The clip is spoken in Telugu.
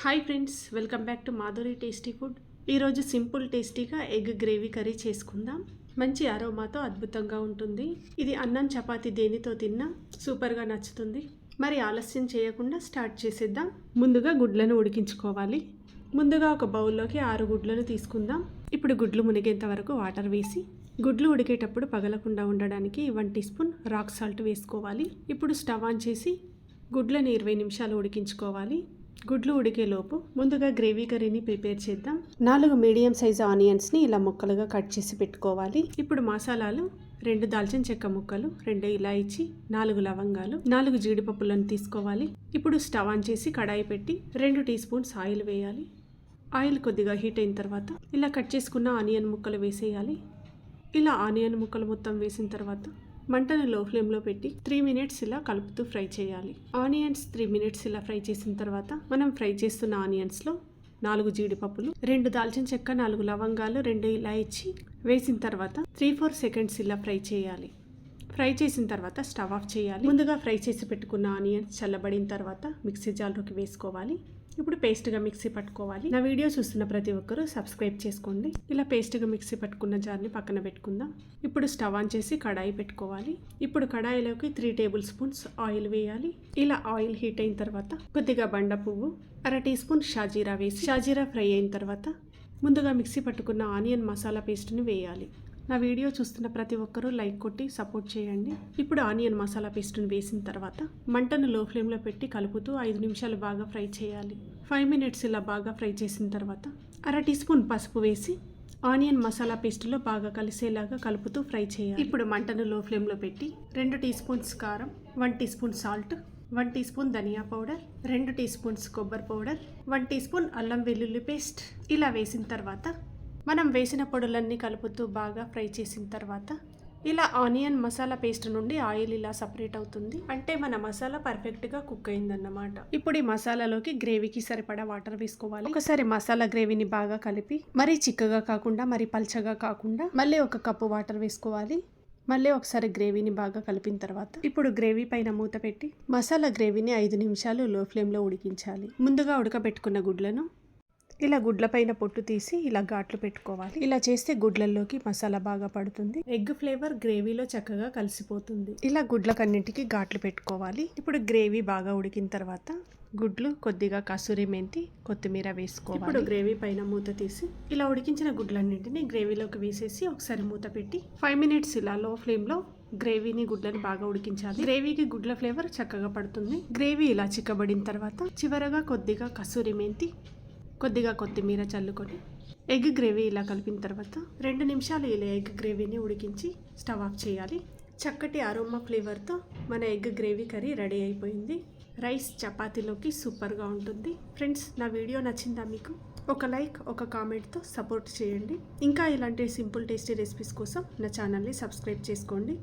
Hi friends welcome back to Madhuri tasty food. ఈరోజు సింపుల్ టేస్టీగా ఎగ్ గ్రేవీ కర్రీ చేసుకుందాం. మంచి అరోమాతో అద్భుతంగా ఉంటుంది. ఇది అన్నం చపాతి దేనితో తిన్నా సూపర్గా నచ్చుతుంది. మరి ఆలస్యం చేయకుండా స్టార్ట్ చేసేద్దాం. ముందుగా గుడ్లను ఉడికించుకోవాలి. ముందుగా ఒక బౌల్లోకి ఆరు గుడ్లను తీసుకుందాం. ఇప్పుడు గుడ్లు మునిగేంత వరకు వాటర్ వేసి గుడ్లు ఉడికేటప్పుడు పగలకుండా ఉండడానికి one teaspoon rock salt వేసుకోవాలి. ఇప్పుడు స్టవ్ ఆన్ చేసి గుడ్లను ఇరవై నిమిషాలు ఉడికించుకోవాలి. గుడ్లు ఉడికేలోపు ముందుగా గ్రేవీ కర్రీని ప్రిపేర్ చేద్దాం. నాలుగు మీడియం సైజు ఆనియన్స్ని ఇలా ముక్కలుగా కట్ చేసి పెట్టుకోవాలి. ఇప్పుడు మసాలాలు రెండు దాల్చిన చెక్క ముక్కలు రెండు ఇలాయిచి నాలుగు లవంగాలు నాలుగు జీడిపప్పులను తీసుకోవాలి. ఇప్పుడు స్టవ్ ఆన్ చేసి కడాయి పెట్టి రెండు టీ స్పూన్స్ ఆయిల్ వేయాలి. ఆయిల్ కొద్దిగా హీట్ అయిన తర్వాత ఇలా కట్ చేసుకున్న ఆనియన్ ముక్కలు వేసేయాలి. ఇలా ఆనియన్ ముక్కలు మొత్తం వేసిన తర్వాత మంటను లో ఫ్లేమ్లో పెట్టి త్రీ మినిట్స్ ఇలా కలుపుతూ ఫ్రై చేయాలి. ఆనియన్స్ త్రీ మినిట్స్ ఇలా ఫ్రై చేసిన తర్వాత మనం ఫ్రై చేస్తున్న ఆనియన్స్లో నాలుగు జీడిపప్పులు రెండు దాల్చిన చెక్క నాలుగు లవంగాలు రెండు ఇలాయిచి వేసిన తర్వాత త్రీ ఫోర్ సెకండ్స్ ఇలా ఫ్రై చేయాలి. ఫ్రై చేసిన తర్వాత స్టవ్ ఆఫ్ చేయాలి. ముందుగా ఫ్రై చేసి పెట్టుకున్న ఆనియన్స్ చల్లబడిన తర్వాత మిక్సీ జార్లోకి వేసుకోవాలి. ఇప్పుడు పేస్ట్గా మిక్సీ పట్టుకోవాలి. నా వీడియో చూస్తున్న ప్రతి ఒక్కరూ సబ్స్క్రైబ్ చేసుకోండి. ఇలా పేస్ట్గా మిక్సీ పట్టుకున్న జార్ని పక్కన పెట్టుకుందాం. ఇప్పుడు స్టవ్ ఆన్ చేసి కడాయి పెట్టుకోవాలి. ఇప్పుడు కడాయిలోకి త్రీ టేబుల్ స్పూన్స్ ఆయిల్ వేయాలి. ఇలా ఆయిల్ హీట్ అయిన తర్వాత కొద్దిగా బండ పువ్వు అర టీ స్పూన్ షాజీరా వేసి షాజీరా ఫ్రై అయిన తర్వాత ముందుగా మిక్సీ పట్టుకున్న ఆనియన్ మసాలా పేస్ట్ని వేయాలి. నా వీడియో చూస్తున్న ప్రతి ఒక్కరూ లైక్ కొట్టి సపోర్ట్ చేయండి. ఇప్పుడు ఆనియన్ మసాలా పేస్ట్ని వేసిన తర్వాత మంటను లో ఫ్లేమ్లో పెట్టి కలుపుతూ ఐదు నిమిషాలు బాగా ఫ్రై చేయాలి. ఫైవ్ మినిట్స్ ఇలా బాగా ఫ్రై చేసిన తర్వాత అర టీ స్పూన్ పసుపు వేసి ఆనియన్ మసాలా పేస్ట్లో బాగా కలిసేలాగా కలుపుతూ ఫ్రై చేయాలి. ఇప్పుడు మంటను లో ఫ్లేమ్లో పెట్టి రెండు టీ స్పూన్స్ కారం one teaspoon salt one teaspoon ధనియా పౌడర్ రెండు టీ స్పూన్స్ కొబ్బరి పౌడర్ వన్ టీ స్పూన్ అల్లం వెల్లుల్లి పేస్ట్. ఇలా వేసిన తర్వాత మనం వేసిన పొడులన్నీ కలుపుతూ బాగా ఫ్రై చేసిన తర్వాత ఇలా ఆనియన్ మసాలా పేస్ట్ నుండి ఆయిల్ ఇలా సపరేట్ అవుతుంది. అంటే మన మసాలా పర్ఫెక్ట్గా కుక్ అయిందన్నమాట. ఇప్పుడు ఈ మసాలాలోకి గ్రేవీకి సరిపడా వాటర్ వేసుకోవాలి. ఒకసారి మసాలా గ్రేవీని బాగా కలిపి మరీ చిక్కగా కాకుండా మరీ పల్చగా కాకుండా మళ్ళీ ఒక కప్పు వాటర్ వేసుకోవాలి. మళ్ళీ ఒకసారి గ్రేవీని బాగా కలిపిన తర్వాత ఇప్పుడు గ్రేవీ పైన మూత పెట్టి మసాలా గ్రేవీని ఐదు నిమిషాలు లో ఫ్లేమ్లో ఉడికించాలి. ముందుగా ఉడకబెట్టుకున్న గుడ్లను ఇలా గుడ్లపైన పొట్టు తీసి ఇలా ఘాట్లు పెట్టుకోవాలి. ఇలా చేస్తే గుడ్లల్లోకి మసాలా బాగా పడుతుంది. ఎగ్ ఫ్లేవర్ గ్రేవీలో చక్కగా కలిసిపోతుంది. ఇలా గుడ్లకన్నింటికి ఘాట్లు పెట్టుకోవాలి. ఇప్పుడు గ్రేవీ బాగా ఉడికిన తర్వాత గుడ్లు కొద్దిగా కసూరి మెంతి కొత్తిమీర వేసుకోవాలి. ఇప్పుడు గ్రేవీ పైన మూత తీసి ఇలా ఉడికించిన గుడ్లన్నింటినీ గ్రేవీలోకి వేసేసి ఒకసారి మూత పెట్టి ఫైవ్ మినిట్స్ ఇలా లో ఫ్లేమ్లో గ్రేవీని గుడ్లని బాగా ఉడికించాలి. గ్రేవీకి గుడ్ల ఫ్లేవర్ చక్కగా పడుతుంది. గ్రేవీ ఇలా చిక్కబడిన తర్వాత చివరగా కొద్దిగా కసూరి మెంతి కొద్దిగా కొత్తిమీర చల్లుకొని ఎగ్ గ్రేవీ ఇలా కలిపిన తర్వాత రెండు నిమిషాలు ఇలా ఎగ్ గ్రేవీని ఉడికించి స్టవ్ ఆఫ్ చేయాలి. చక్కటి అరోమా ఫ్లేవర్తో మన ఎగ్ గ్రేవీ కర్రీ రెడీ అయిపోయింది. రైస్ చపాతీలోకి సూపర్గా ఉంటుంది. ఫ్రెండ్స్ నా వీడియో నచ్చిందా మీకు? ఒక లైక్ ఒక కామెంట్తో సపోర్ట్ చేయండి. ఇంకా ఇలాంటి సింపుల్ టేస్టీ రెసిపీస్ కోసం నా ఛానల్ని సబ్స్క్రైబ్ చేసుకోండి.